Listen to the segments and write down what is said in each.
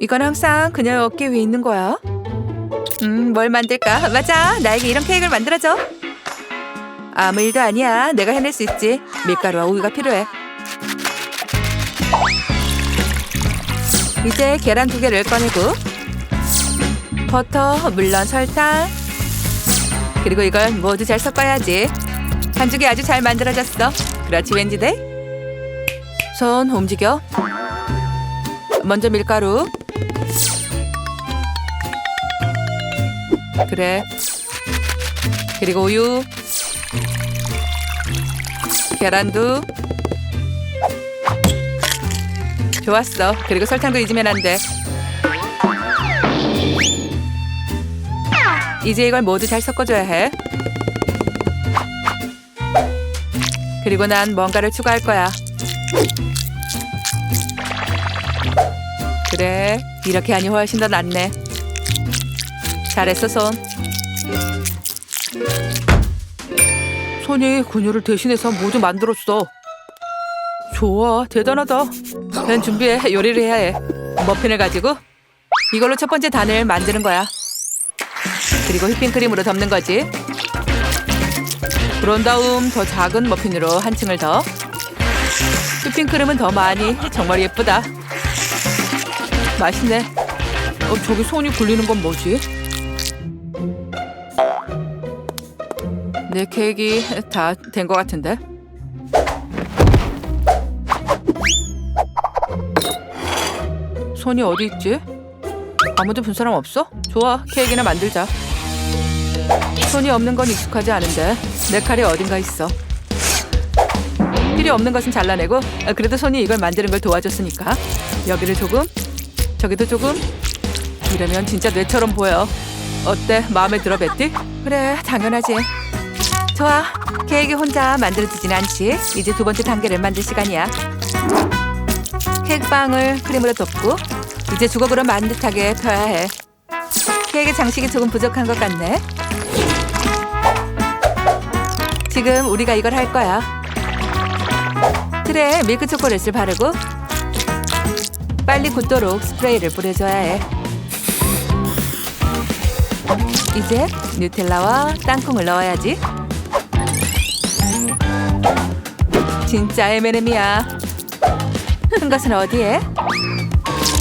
이건 항상 그녀의 어깨 위에 있는 거야. 음, 뭘 만들까? 맞아, 나에게 이런 케이크를 만들어줘. 아무 일도 아니야. 내가 해낼 수 있지. 밀가루와 우유가 필요해. 이제 계란 두 개를 꺼내고 버터, 물론 설탕 그리고 이걸 모두 잘 섞어야지. 반죽이 아주 잘 만들어졌어. 그렇지 왠지 돼? 손 움직여. 먼저 밀가루. 그래. 그리고 우유. 계란도. 좋았어. 그리고 설탕도 잊으면 안 돼. 이제 이걸 모두 잘 섞어줘야 해. 그리고 난 뭔가를 추가할 거야. 그래, 이렇게 하니 훨씬 더 낫네. 잘했어, 손. 손이 근육을 대신해서 모두 만들었어. 좋아, 대단하다. 난 준비해, 요리를 해야 해. 머핀을 가지고 이걸로 첫 번째 단을 만드는 거야. 그리고 휘핑크림으로 덮는 거지. 그런 다음 더 작은 머핀으로 한 층을 더. 휘핑크림은 더 많이. 정말 예쁘다. 맛있네. 어, 저기 손이 굴리는 건 뭐지? 내 케이크 다된 것 같은데. 손이 어디 있지? 아무도 본 사람 없어? 좋아, 케이크나 만들자. 손이 없는 건 익숙하지 않은데 내 칼이 어딘가 있어. 필요 없는 것은 잘라내고 아, 그래도 손이 이걸 만드는 걸 도와줬으니까 여기를 조금 저기도 조금 이러면 진짜 뇌처럼 보여. 어때? 마음에 들어 베티? 그래, 당연하지. 좋아, 케이크 혼자 만들어지진 않지. 이제 두 번째 단계를 만들 시간이야. 케이크빵을 크림으로 덮고 이제 주걱으로 만듯하게 펴야 해. 케이크 장식이 조금 부족한 것 같네. 지금 우리가 이걸 할 거야. 틀에 밀크 초콜릿을 바르고 빨리 굳도록 스프레이를 뿌려줘야 해. 이제 누텔라와 땅콩을 넣어야지. 진짜 M&M이야. 큰 것은 어디에?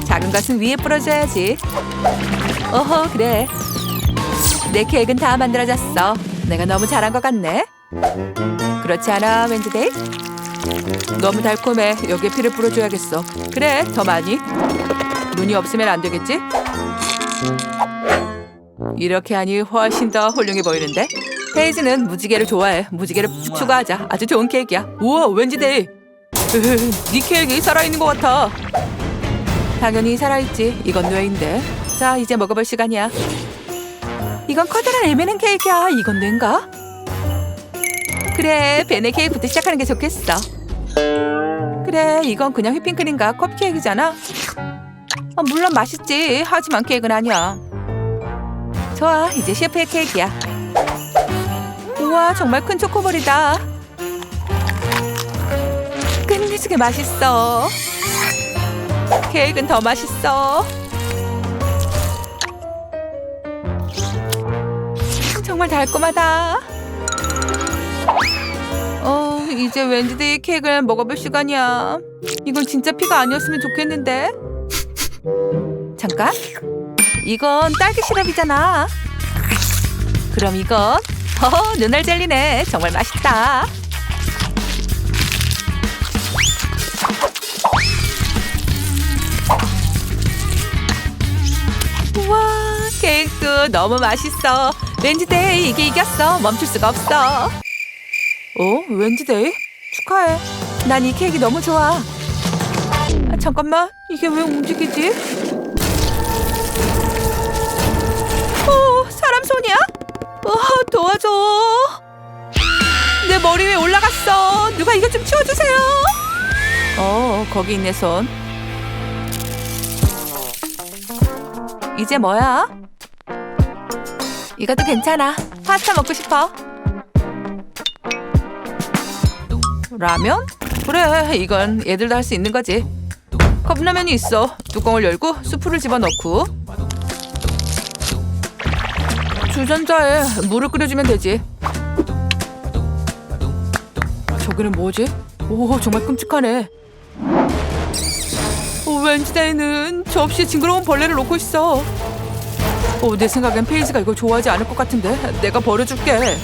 작은 것은 위에 뿌려줘야지. 어허, 그래. 내 케이크는 다 만들어졌어. 내가 너무 잘한 것 같네. 그렇지 않아, 웬즈데이? 너무 달콤해. 여기에 피를 뿌려줘야겠어. 그래, 더 많이. 눈이 없으면 안 되겠지? 이렇게 하니 훨씬 더 훌륭해 보이는데? 페이지는 무지개를 좋아해. 무지개를 쭉 추가하자. 아주 좋은 케이크야. 우와, 웬즈데이. 으흐, 네 케이크 살아있는 것 같아. 당연히 살아있지. 이건 뇌인데. 자, 이제 먹어볼 시간이야. 이건 커다란 M&M 케이크야. 이건 뇌인가? 그래, 베네 케이크부터 시작하는 게 좋겠어. 그래, 이건 그냥 휘핑크림과 컵 케이크잖아. 어, 물론 맛있지. 하지만 케이크는 아니야. 좋아, 이제 셰프의 케이크야. 우와, 정말 큰 초코볼이다. 끝내주게 맛있어. 케이크는 더 맛있어. 정말 달콤하다. 어, 이제 웬즈데이 케이크를 먹어볼 시간이야. 이건 진짜 피가 아니었으면 좋겠는데. 잠깐. 이건 딸기 시럽이잖아. 그럼 이건 어, 눈알 젤리네. 정말 맛있다. 우와, 케이크 너무 맛있어. 웬즈데이 이게 이겼어. 멈출 수가 없어. 어? 웬즈데이? 축하해. 난 이 케이크 너무 좋아. 아, 잠깐만, 이게 왜 움직이지? 어, 사람 손이야? 어, 도와줘. 내 머리 위에 올라갔어. 누가 이것 좀 치워주세요. 어, 거기 있네 손. 이제 뭐야? 이것도 괜찮아. 파스타 먹고 싶어. 라면? 그래, 이건 얘들도 할 수 있는 거지. 컵라면이 있어. 뚜껑을 열고 수프를 집어넣고 주전자에 물을 끓여주면 되지. 저기는 뭐지? 오 정말 끔찍하네. 오, 웬즈데이는 접시에 징그러운 벌레를 놓고 있어. 오, 내 생각엔 페이지가 이걸 좋아하지 않을 것 같은데 내가 버려줄게.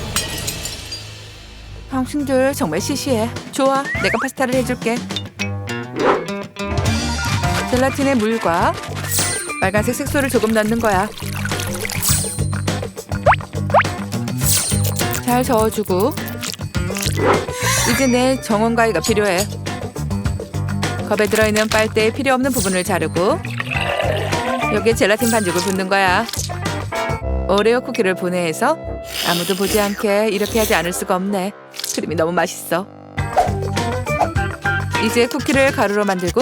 당신들 정말 시시해. 좋아, 내가 파스타를 해줄게. 젤라틴에 물과 빨간색 색소를 조금 넣는 거야. 잘 저어주고 이제 내 정원 가위가 필요해. 컵에 들어있는 빨대에 필요 없는 부분을 자르고 여기에 젤라틴 반죽을 붓는 거야. 오레오 쿠키를 분해해서 아무도 보지 않게 이렇게 하지 않을 수가 없네. 크림이 너무 맛있어. 이제 쿠키를 가루로 만들고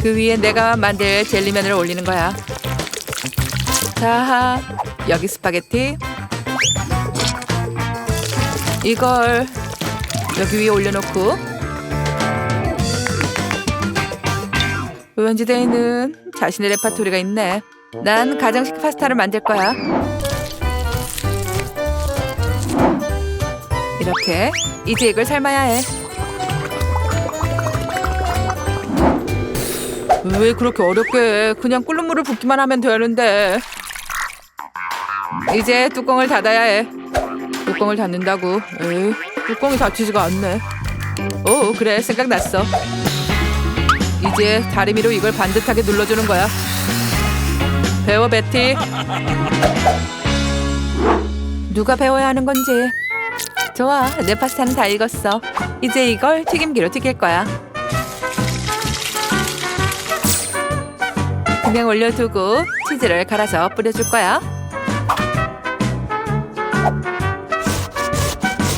그 위에 내가 만들 젤리면을 올리는 거야. 자, 여기 스파게티. 이걸 여기 위에 올려놓고 웬즈데이는 자신의 레파토리가 있네. 난 가정식 파스타를 만들 거야. 이렇게 이제 이걸 삶아야 해. 왜 그렇게 어렵게 해? 그냥 끓는 물을 붓기만 하면 되는데. 이제 뚜껑을 닫아야 해. 뚜껑을 닫는다고. 에이, 뚜껑이 닫히지가 않네. 오, 그래. 생각났어. 이제 다리미로 이걸 반듯하게 눌러주는 거야. 배워, 베티. 누가 배워야 하는 건지. 좋아, 내 파스타는 다 익었어. 이제 이걸 튀김기로 튀길 거야. 그냥 올려두고 치즈를 갈아서 뿌려줄 거야.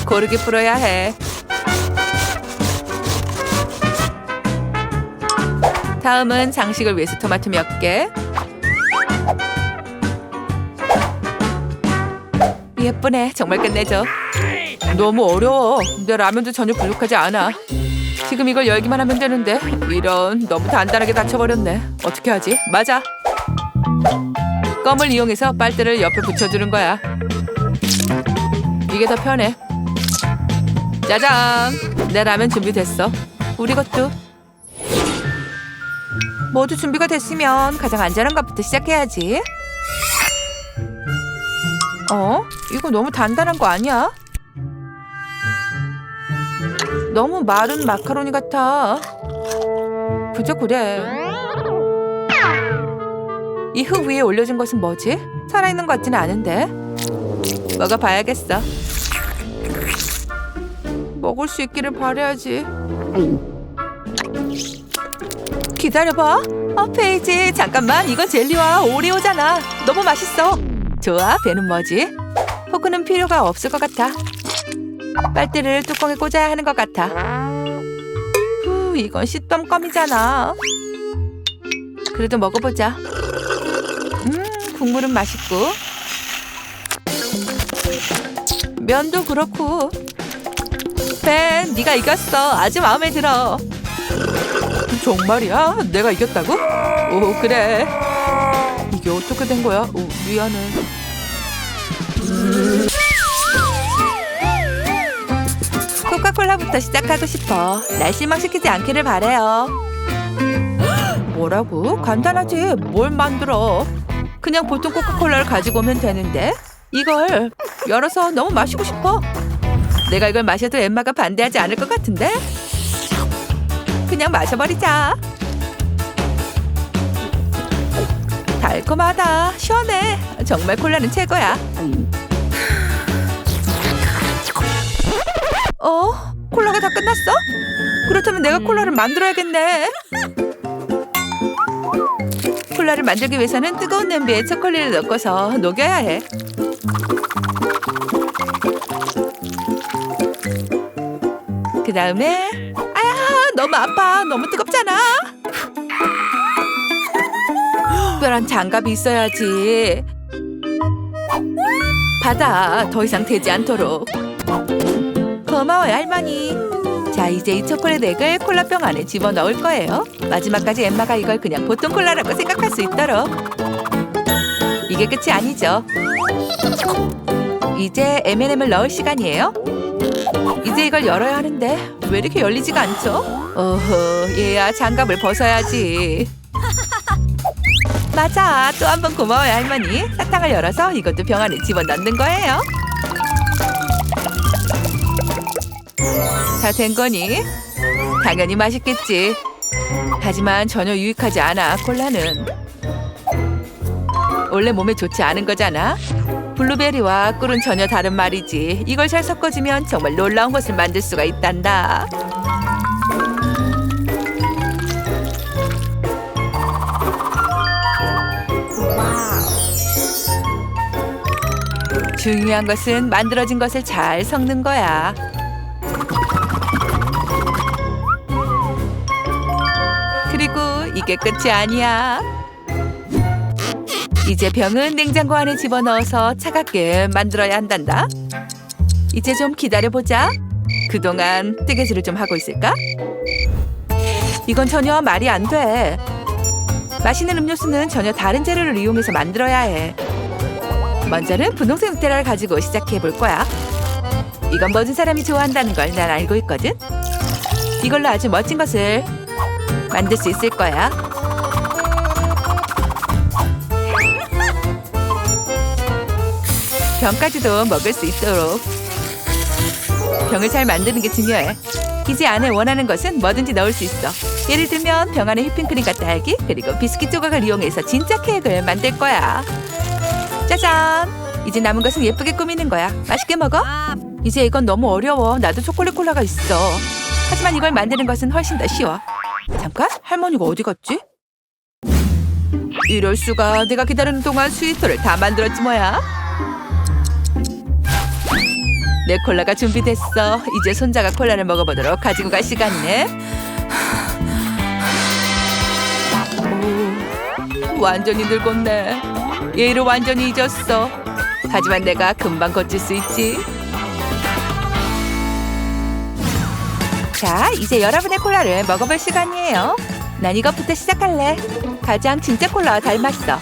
고르게 뿌려야 해. 다음은 장식을 위해서 토마토 몇 개. 예쁘네. 정말 끝내줘. 너무 어려워. 내 라면도 전혀 부족하지 않아. 지금 이걸 열기만 하면 되는데 이런 너무 단단하게 닫혀버렸네. 어떻게 하지? 맞아. 껌을 이용해서 빨대를 옆에 붙여주는 거야. 이게 더 편해. 짜잔! 내 라면 준비됐어. 우리 것도. 모두 준비가 됐으면 가장 안전한 것부터 시작해야지. 어? 이거 너무 단단한 거 아니야? 너무 마른 마카로니 같아. 그저 그래. 이 흙 위에 올려진 것은 뭐지? 살아있는 것 같지는 않은데. 먹어봐야겠어. 먹을 수 있기를 바라야지. 기다려봐. 어, 페이지. 잠깐만. 이건 젤리와 오리오잖아. 너무 맛있어. 좋아. 배는 뭐지? 포크는 필요가 없을 것 같아. 빨대를 뚜껑에 꽂아야 하는 것 같아. 후, 이건 씻던 껌이잖아. 그래도 먹어보자. 음, 국물은 맛있고. 면도 그렇고. 벤, 네가 이겼어. 아주 마음에 들어. 정말이야? 내가 이겼다고? 오, 그래. 이게 어떻게 된 거야? 오, 미안해. 코카콜라부터 시작하고 싶어. 날 실망시키지 않기를 바래요. 뭐라고? 간단하지. 뭘 만들어? 그냥 보통 코카콜라를 가지고 오면 되는데 이걸 열어서 너무 마시고 싶어. 내가 이걸 마셔도 엠마가 반대하지 않을 것 같은데? 그냥 마셔버리자. 달콤하다. 시원해. 정말 콜라는 최고야. 어? 콜라가 다 끝났어? 그렇다면 내가 콜라를 만들어야겠네. 콜라를 만들기 위해서는 뜨거운 냄비에 초콜릿을 넣고서 녹여야 해. 다음에 아야 너무 아파 너무 뜨겁잖아. 특별한 장갑이 있어야지. 받아 더 이상 되지 않도록. 고마워요 할머니. 자, 이제 이 초콜릿 액을 콜라병 안에 집어넣을 거예요. 마지막까지 엠마가 이걸 그냥 보통 콜라라고 생각할 수 있도록. 이게 끝이 아니죠. 이제 M&M을 넣을 시간이에요. 이제 이걸 열어야 하는데 왜 이렇게 열리지가 않죠? 어허, 얘야 장갑을 벗어야지. 맞아, 또 한 번 고마워요 할머니. 사탕을 열어서 이것도 병 안에 집어넣는 거예요. 다 된 거니? 당연히 맛있겠지. 하지만 전혀 유익하지 않아 콜라는. 원래 몸에 좋지 않은 거잖아. 블루베리와 꿀은 전혀 다른 말이지. 이걸 잘 섞어주면 정말 놀라운 것을 만들 수가 있단다. 중요한 것은 만들어진 것을 잘 섞는 거야. 그리고 이게 끝이 아니야. 이제 병은 냉장고 안에 집어넣어서 차갑게 만들어야 한단다. 이제 좀 기다려보자. 그동안 뜨개질을 좀 하고 있을까? 이건 전혀 말이 안 돼. 맛있는 음료수는 전혀 다른 재료를 이용해서 만들어야 해. 먼저는 분홍색 늑대라를 가지고 시작해 볼 거야. 이건 모든 사람이 좋아한다는 걸 난 알고 있거든. 이걸로 아주 멋진 것을 만들 수 있을 거야. 병까지도 먹을 수 있도록 병을 잘 만드는 게 중요해. 이제 안에 원하는 것은 뭐든지 넣을 수 있어. 예를 들면 병 안에 휘핑크림과 딸기 그리고 비스킷 조각을 이용해서 진짜 케이크를 만들 거야. 짜잔! 이제 남은 것은 예쁘게 꾸미는 거야. 맛있게 먹어. 이제 이건 너무 어려워. 나도 초콜릿 콜라가 있어. 하지만 이걸 만드는 것은 훨씬 더 쉬워. 잠깐, 할머니가 어디 갔지? 이럴 수가. 내가 기다리는 동안 스위터를 다 만들었지 뭐야. 내 콜라가 준비됐어. 이제 손자가 콜라를 먹어보도록 가지고 갈 시간이네. 오, 완전히 늙었네. 얘를 완전히 잊었어. 하지만 내가 금방 고칠 수 있지. 자, 이제 여러분의 콜라를 먹어볼 시간이에요. 난 이것부터 시작할래. 가장 진짜 콜라와 닮았어.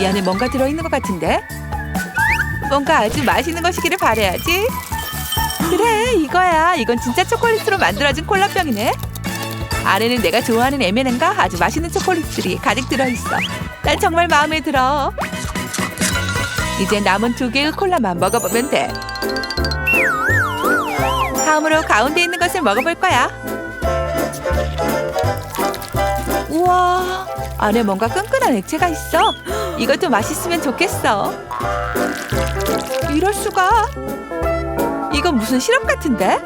이 안에 뭔가 들어있는 것 같은데? 뭔가 아주 맛있는 것이기를 바래야지. 이건 진짜 초콜릿으로 만들어진 콜라병이네. 안에는 내가 좋아하는 M&M과 아주 맛있는 초콜릿들이 가득 들어있어. 난 정말 마음에 들어. 이제 남은 두 개의 콜라만 먹어보면 돼. 다음으로 가운데 있는 것을 먹어볼 거야. 우와, 안에 뭔가 끈끈한 액체가 있어. 이것도 맛있으면 좋겠어. 이럴 수가. 이건 무슨 시럽 같은데?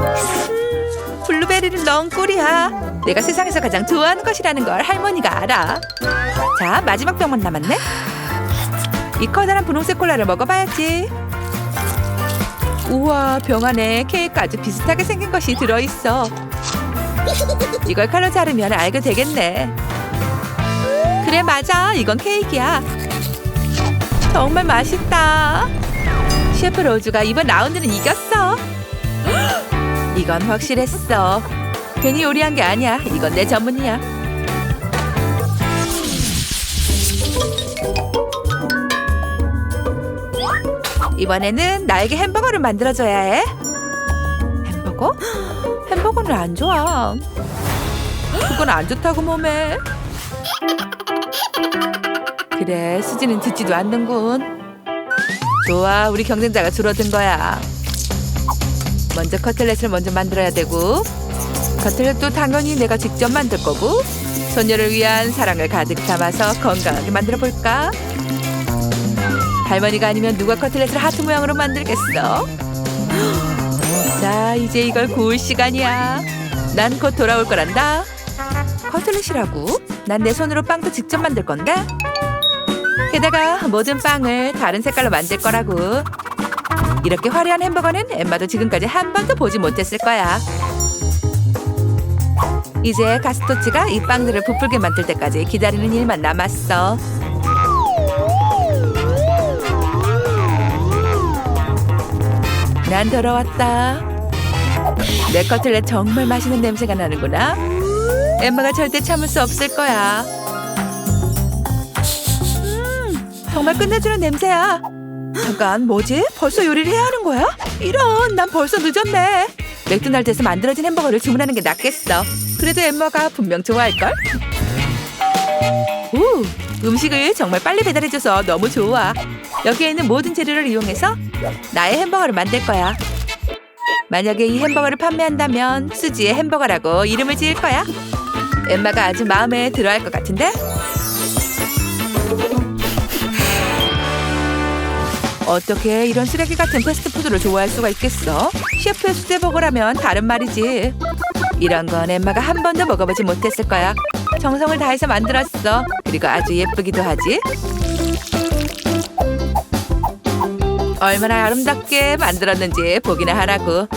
음, 블루베리를 넣은 꿀이야. 내가 세상에서 가장 좋아하는 것이라는 걸 할머니가 알아. 자, 마지막 병만 남았네. 이 커다란 분홍색 콜라를 먹어봐야지. 우와, 병 안에 케이크 아주 비슷하게 생긴 것이 들어있어. 이걸 칼로 자르면 알게 되겠네. 그래, 맞아. 이건 케이크야. 정말 맛있다. 셰프 로즈가 이번 라운드는 이겼어. 이건 확실했어. 괜히 요리한 게 아니야. 이건 내 전문이야. 이번에는 나에게 햄버거를 만들어줘야 해. 햄버거? 햄버거는 안 좋아. 그건 안 좋다고 몸에. 그래, 수지는 듣지도 않는군. 좋아, 우리 경쟁자가 줄어든 거야. 먼저 커틀렛을 먼저 만들어야 되고, 커틀렛도 당연히 내가 직접 만들 거고, 소녀를 위한 사랑을 가득 담아서 건강하게 만들어 볼까? 할머니가 아니면 누가 커틀렛을 하트 모양으로 만들겠어? 자, 이제 이걸 구울 시간이야. 난 곧 돌아올 거란다. 커틀렛이라고? 난 내 손으로 빵도 직접 만들 건데? 게다가 모든 빵을 다른 색깔로 만들 거라고. 이렇게 화려한 햄버거는 엠마도 지금까지 한 번도 보지 못했을 거야. 이제 가스토치가 이 빵들을 부풀게 만들 때까지 기다리는 일만 남았어. 난 돌아왔다. 내 커틀렛 정말 맛있는 냄새가 나는구나. 엠마가 절대 참을 수 없을 거야. 음, 정말 끝내주는 냄새야. 잠깐, 뭐지? 벌써 요리를 해야 하는 거야? 이런, 난 벌써 늦었네. 맥도날드에서 만들어진 햄버거를 주문하는 게 낫겠어. 그래도 엠마가 분명 좋아할걸? 우, 음식을 정말 빨리 배달해줘서 너무 좋아. 여기에 있는 모든 재료를 이용해서 나의 햄버거를 만들 거야. 만약에 이 햄버거를 판매한다면 수지의 햄버거라고 이름을 지을 거야. 엠마가 아주 마음에 들어할 것 같은데? 어떻게 이런 쓰레기 같은 패스트푸드를 좋아할 수가 있겠어? 셰프의 수제버거라면 다른 말이지. 이런 건 엠마가 한 번도 먹어보지 못했을 거야. 정성을 다해서 만들었어. 그리고 아주 예쁘기도 하지. 얼마나 아름답게 만들었는지 보기나 하라고.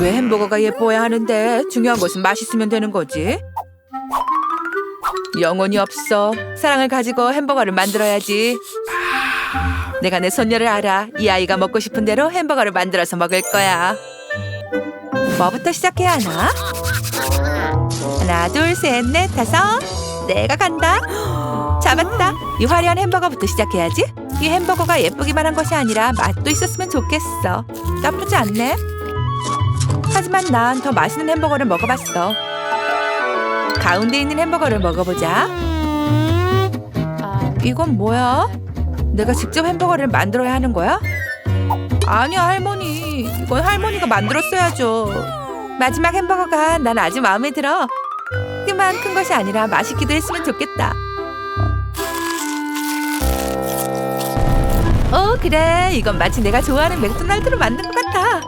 왜 햄버거가 예뻐야 하는데 중요한 것은 맛있으면 되는 거지? 영혼이 없어. 사랑을 가지고 햄버거를 만들어야지. 내가 내 손녀를 알아. 이 아이가 먹고 싶은 대로 햄버거를 만들어서 먹을 거야. 뭐부터 시작해야 하나? 하나, 둘, 셋, 넷, 다섯. 내가 간다. 잡았다. 이 화려한 햄버거부터 시작해야지. 이 햄버거가 예쁘기만 한 것이 아니라 맛도 있었으면 좋겠어. 나쁘지 않네. 하지만 난 더 맛있는 햄버거를 먹어봤어. 가운데 있는 햄버거를 먹어보자. 이건 뭐야? 내가 직접 햄버거를 만들어야 하는 거야? 아니야 할머니. 이건 할머니가 만들었어야죠. 마지막 햄버거가 난 아주 마음에 들어. 크기만 큰 것이 아니라 맛있기도 했으면 좋겠다. 어 그래 이건 마치 내가 좋아하는 맥도날드로 만든 것 같아.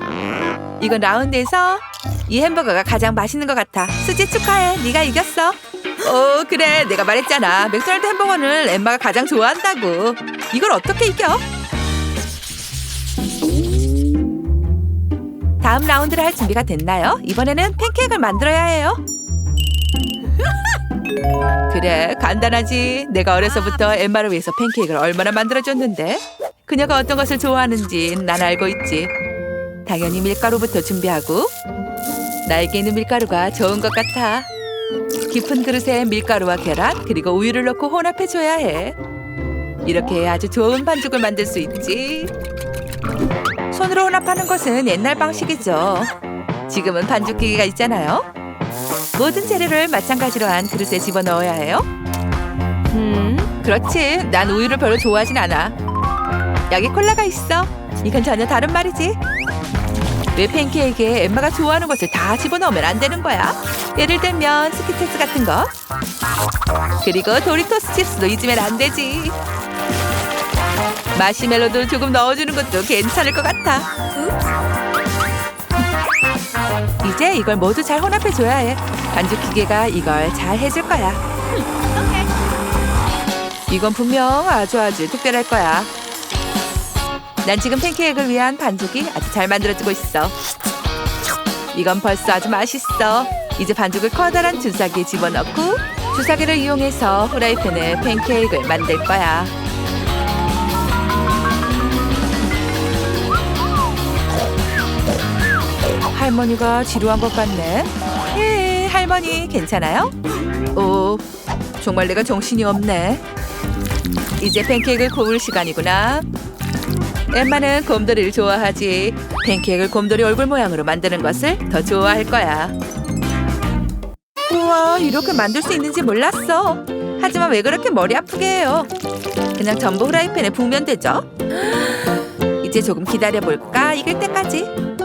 이건 라운드에서 이 햄버거가 가장 맛있는 것 같아. 수지 축하해. 네가 이겼어. 어 그래 내가 말했잖아. 맥도날드 햄버거는 엠마가 가장 좋아한다고. 이걸 어떻게 이겨? 다음 라운드를 할 준비가 됐나요? 이번에는 팬케이크를 만들어야 해요. 그래 간단하지. 내가 어려서부터 엠마를 위해서 팬케이크를 얼마나 만들어줬는데. 그녀가 어떤 것을 좋아하는지 난 알고 있지. 당연히 밀가루부터 준비하고 나에게 있는 밀가루가 좋은 것 같아. 깊은 그릇에 밀가루와 계란 그리고 우유를 넣고 혼합해줘야 해. 이렇게 아주 좋은 반죽을 만들 수 있지. 손으로 혼합하는 것은 옛날 방식이죠. 지금은 반죽 기계가 있잖아요. 모든 재료를 마찬가지로 한 그릇에 집어넣어야 해요. 음, 그렇지. 난 우유를 별로 좋아하진 않아. 여기 콜라가 있어. 이건 전혀 다른 말이지. 왜 팬케이크에 엠마가 좋아하는 것을 다 집어넣으면 안 되는 거야? 예를 들면 스키테스 같은 거. 그리고 도리토스 칩스도 잊으면 안 되지. 마시멜로도 조금 넣어주는 것도 괜찮을 것 같아. 이제 이걸 모두 잘 혼합해줘야 해. 반죽 기계가 이걸 잘 해줄 거야. 이건 분명 아주 아주 특별할 거야. 난 지금 팬케이크를 위한 반죽이 아주 잘 만들어지고 있어. 이건 벌써 아주 맛있어. 이제 반죽을 커다란 주사기에 집어넣고 주사기를 이용해서 후라이팬에 팬케이크를 만들 거야. 할머니가 지루한 것 같네. 예, 할머니 괜찮아요? 오, 정말 내가 정신이 없네. 이제 팬케이크를 구울 시간이구나. 엠마는 곰돌이를 좋아하지. 팬케이크를 곰돌이 얼굴 모양으로 만드는 것을 더 좋아할 거야. 우와, 이렇게 만들 수 있는지 몰랐어. 하지만 왜 그렇게 머리 아프게 해요? 그냥 전부 후라이팬에 부으면 되죠. 이제 조금 기다려 볼까? 익을 때까지.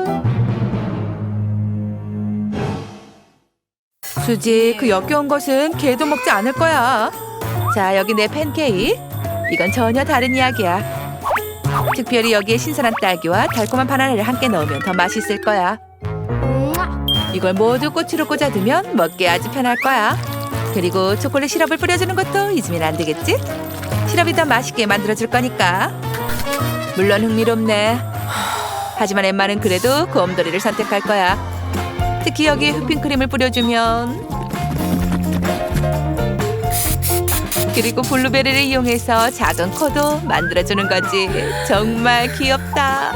수지, 그 역겨운 것은 개도 먹지 않을 거야. 자, 여기 내 팬케이크. 이건 전혀 다른 이야기야. 특별히 여기에 신선한 딸기와 달콤한 바나나를 함께 넣으면 더 맛있을 거야. 이걸 모두 꼬치로 꽂아두면 먹기 아주 편할 거야. 그리고 초콜릿 시럽을 뿌려주는 것도 잊으면 안 되겠지? 시럽이 더 맛있게 만들어줄 거니까. 물론 흥미롭네. 하지만 엠마는 그래도 곰돌이를 선택할 거야. 특히 여기에 휘핑크림을 뿌려주면 그리고 블루베리를 이용해서 코도 만들어주는 거지. 정말 귀엽다.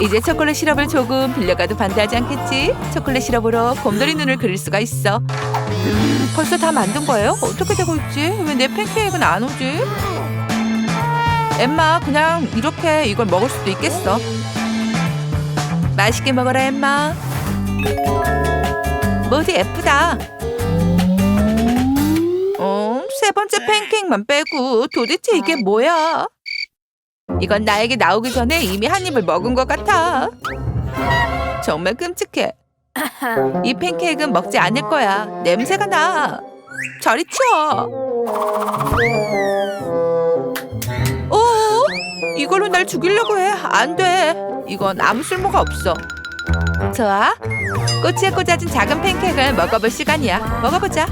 이제 초콜릿 시럽을 조금 빌려가도 반대하지 않겠지? 초콜릿 시럽으로 곰돌이 눈을 그릴 수가 있어. 음, 벌써 다 만든 거예요? 어떻게 되고 있지? 왜 내 팬케이크는 안 오지? 엠마, 그냥 이렇게 이걸 먹을 수도 있겠어. 맛있게 먹어라, 엠마. 모두 예쁘다. 어, 세 번째 팬케이크만 빼고 도대체 이게 뭐야? 이건 나에게 나오기 전에 이미 한 입을 먹은 것 같아. 정말 끔찍해. 이 팬케이크는 먹지 않을 거야. 냄새가 나. 저리 치워. 오, 이걸로 날 죽이려고 해. 안 돼. 이건 아무 쓸모가 없어. 좋아. 꼬치에 꽂아진 작은 팬케이크를 먹어볼 시간이야. 먹어보자.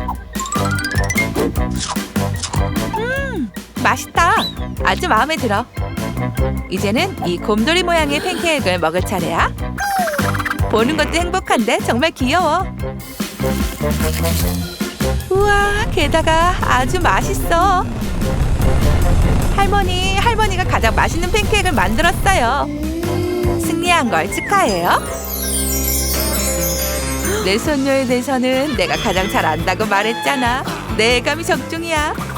음, 맛있다. 아주 마음에 들어. 이제는 이 곰돌이 모양의 팬케이크를 먹을 차례야. 보는 것도 행복한데 정말 귀여워. 우와, 게다가 아주 맛있어. 할머니, 할머니가 가장 맛있는 팬케이크를 만들었어요. 승리한 걸 축하해요. 내 손녀에 대해서는 내가 가장 잘 안다고 말했잖아. 내 감이 적중이야.